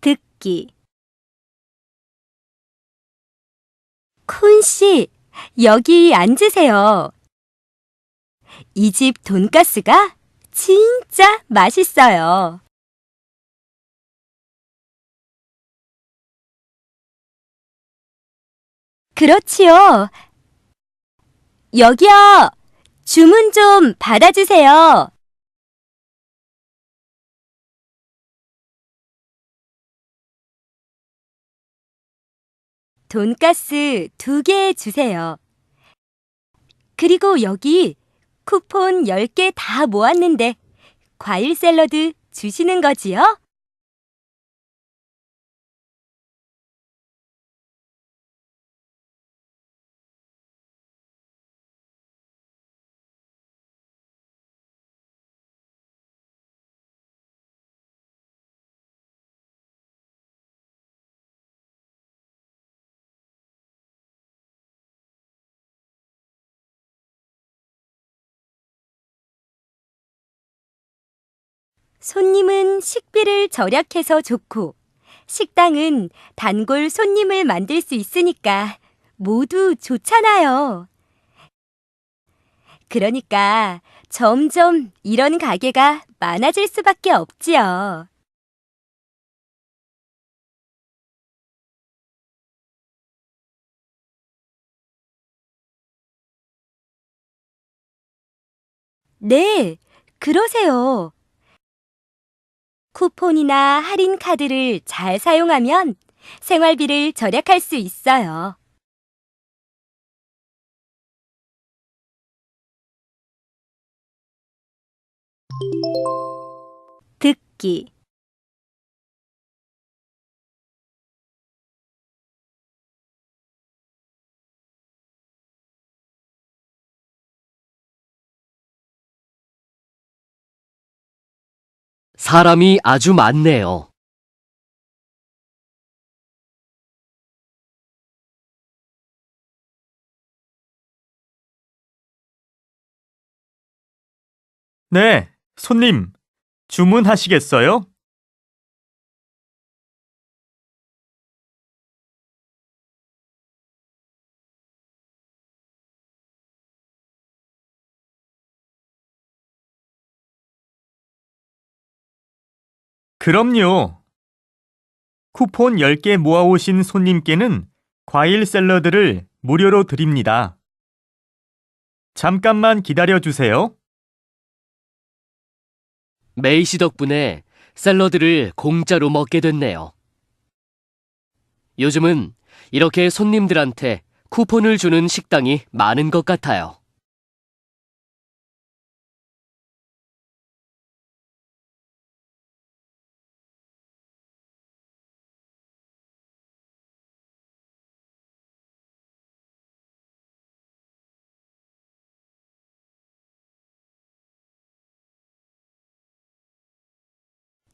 듣기 쿤 씨, 여기 앉으세요. 이 집 돈가스가 진짜 맛있어요. 그렇지요. 여기요. 주문 좀 받아주세요. 돈가스 두 개 주세요. 그리고 여기 쿠폰 10개 다 모았는데 과일 샐러드 주시는 거지요? 손님은 식비를 절약해서 좋고 식당은 단골 손님을 만들 수 있으니까 모두 좋잖아요. 그러니까 점점 이런 가게가 많아질 수밖에 없지요. 네, 그러세요. 쿠폰이나 할인 카드를 잘 사용하면 생활비를 절약할 수 있어요. 듣기 사람이 아주 많네요. 네, 손님, 주문하시겠어요? 그럼요. 쿠폰 10개 모아오신 손님께는 과일 샐러드를 무료로 드립니다. 잠깐만 기다려 주세요. 메이 씨 덕분에 샐러드를 공짜로 먹게 됐네요. 요즘은 이렇게 손님들한테 쿠폰을 주는 식당이 많은 것 같아요.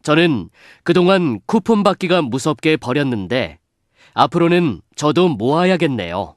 저는 그동안 쿠폰 받기가 무섭게 버렸는데 앞으로는 저도 모아야겠네요.